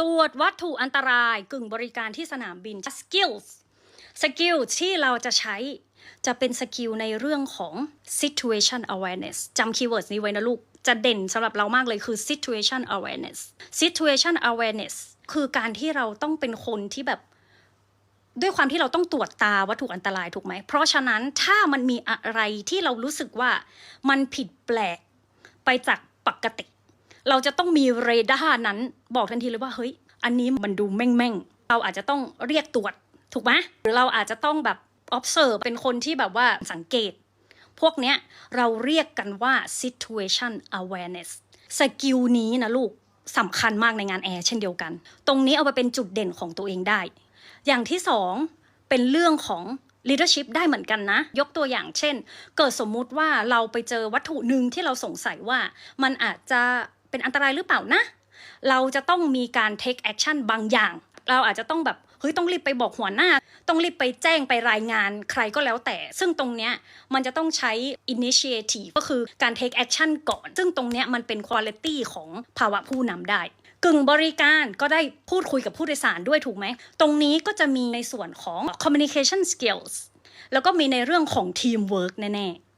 ตรวจวัตถุอันตรายกึ่งบริการที่สนามบิน skills สกิลที่เราจะใช้จะเป็นสกิลในเรื่องของ situation awareness จำคีย์เวิร์ดนี้ไว้นะลูก จะเด่นสำหรับเรามากเลยคือ situation awareness situation awareness คือการที่เราต้องเป็นคนที่แบบ ด้วยความที่เราต้องตรวจตาวัตถุอันตรายถูกไหม เพราะฉะนั้นถ้ามันมีอะไรที่เรารู้สึกว่ามันผิดแปลกไปจากปกติ เราจะต้องมีเรดาร์นั้นบอกทันทีเลยว่าเฮ้ย อันนี้มันดูแม่งๆ เราอาจจะต้องเรียกตรวจถูกไหมหรือเราอาจจะต้องแบบ observe เป็นคนที่แบบว่าสังเกต พวกเนี้ยเราเรียกกันว่า situation awareness สกิลนี้นะลูกสำคัญมากในงานแอร์เช่นเดียวกัน ตรงนี้เอาไปเป็นจุดเด่นของตัวเองได้ อย่างที่สองเป็นเรื่องของ leadership ได้เหมือนกันนะ ยกตัวอย่างเช่น เกิดสมมุติว่าเราไปเจอวัตถุหนึ่งที่เราสงสัยว่ามันอาจจะ เป็นอันตรายหรือเปล่านะ เราจะต้องมีการ take action บางอย่าง เราอาจจะต้องแบบเฮ้ยต้องรีบไปบอกหัวหน้า ต้องรีบไปแจ้งไปรายงานใครก็แล้วแต่ ซึ่งตรงเนี้ยมันจะต้องใช้ initiative ก็คือการ take action ก่อน ซึ่งตรงเนี้ยมันเป็น quality ของภาวะผู้นำได้ กึ่งบริการก็ได้พูดคุยกับผู้โดยสารด้วยถูกไหม ตรงนี้ก็จะมีในส่วนของ communication skills แล้วก็มีในเรื่องของ teamwork แน่ๆ